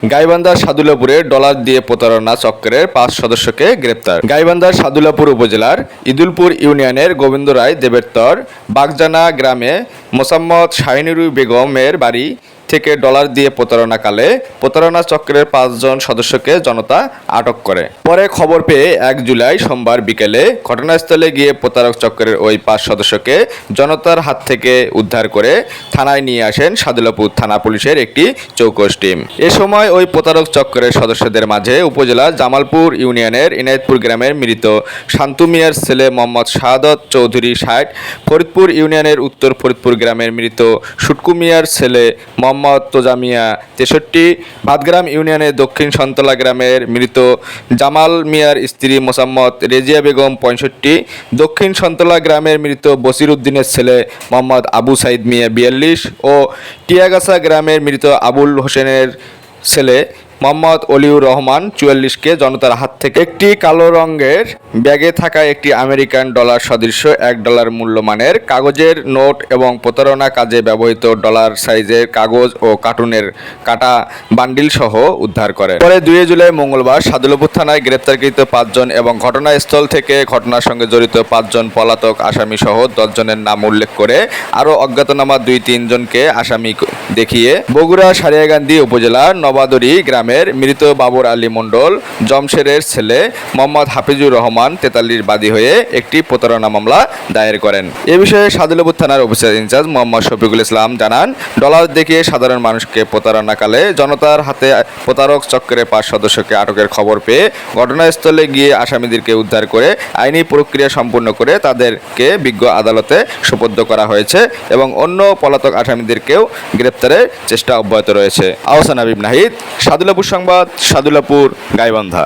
গাইবান্ধার সাদুলাপুরে ডলার দিয়ে প্রতারণা চক্রের পাঁচ সদস্যকে গ্রেপ্তার। গাইবান্ধার সাদুলাপুর উপজেলার ইদুলপুর ইউনিয়নের গোবিন্দ রায় দেবেরতর বাগজানা গ্রামে মোসাম্মদ শাহিনুরু বেগমের বাড়ি থেকে ডলার দিয়ে প্রতারণাকালে প্রতারণা চক্রের পাঁচজন সদস্যকে জনতা আটক করে। পরে খবর পেয়ে এক জুলাই সোমবার বিকেলে ঘটনাস্থলে গিয়ে প্রতারক চক্রের ওই পাঁচ সদস্যকে জনতার হাত থেকে উদ্ধার করে থানায় নিয়ে আসেন সাদুলাপুর থানা পুলিশের একটি চৌকস টিম। এ সময় ওই প্রতারক চক্রের সদস্যদের মাঝে উপজেলা জামালপুর ইউনিয়নের ইনায়তপুর গ্রামের মৃত শান্তু মিয়ার ছেলে মোহাম্মদ শাহাদত চৌধুরী ষাট, ফরিদপুর ইউনিয়নের উত্তর ফরিদপুর গ্রামের মৃত সুটকু মিয়ার ছেলে মোহাম্মদ তোজা মিয়া তেষট্টি, ভাতগ্রাম ইউনিয়নের দক্ষিণ সন্তলা গ্রামের মৃত জামাল মিয়ার স্ত্রী মোসাম্মদ রেজিয়া বেগম, পঁয়ষট্টি, দক্ষিণ সন্তলা গ্রামের মৃত বসির উদ্দিনের ছেলে মোহাম্মদ আবু সাইদ মিয়া, বিয়াল্লিশ ও টিয়াগাছা গ্রামের মৃত আবুল হোসেনের ছেলে মোহাম্মদ অলিউর রহমান চুয়াল্লিশকে জনতার হাত থেকে একটি কালো রঙের ব্যাগে থাকা একটি আমেরিকান ডলার সদৃশ্য এক ডলার মূল্যমানের কাগজের নোট এবং প্রতারণা কাজে ব্যবহৃত ডলার সাইজের কাগজ ও কার্টুনের কাটা বান্ডিল সহ উদ্ধার করে পরে দুই জুলাই মঙ্গলবার সাদুলপুর থানায় গ্রেপ্তারকৃত পাঁচজন এবং ঘটনাস্থল থেকে ঘটনার সঙ্গে জড়িত পাঁচজন পলাতক আসামি সহ দশজনের নাম উল্লেখ করে আরও অজ্ঞাতনামা দুই তিনজনকে আসামি দেখিয়ে বগুড়া সারিয়াগান্ধী উপজেলার নবাদরি গ্রামের মৃত বাবর আলী মণ্ডল, জমশেরের ছেলে মোহাম্মদ হাফিজুর রহমান তেতাল্লিশ বাদী হয়ে একটি প্রতারণা মামলা দায়ের করেন। এ বিষয়ে সাদুলপুর থানার officer in charge Mohammad Shafiqul Islam জানান, ডলার দেখিয়ে সাধারণ মানুষকে প্রতারণাকালে জনতার হাতে প্রতারক চক্রের পাঁচ সদস্যকে আটকের খবর পেয়ে ঘটনাস্থলে গিয়ে আসামিদেরকে উদ্ধার করে আইনি প্রক্রিয়া সম্পূর্ণ করে তাদেরকে বিজ্ঞ আদালতে সোপর্দ করা হয়েছে এবং অন্য পলাতক আসামিদেরকেও গ্রেপ্তারের চেষ্টা অব্যাহত রয়েছে। আহসান হাবিব নাহিদ সাদুলাপুর সংবাদ সাদুলাপুর গাইবান্ধা।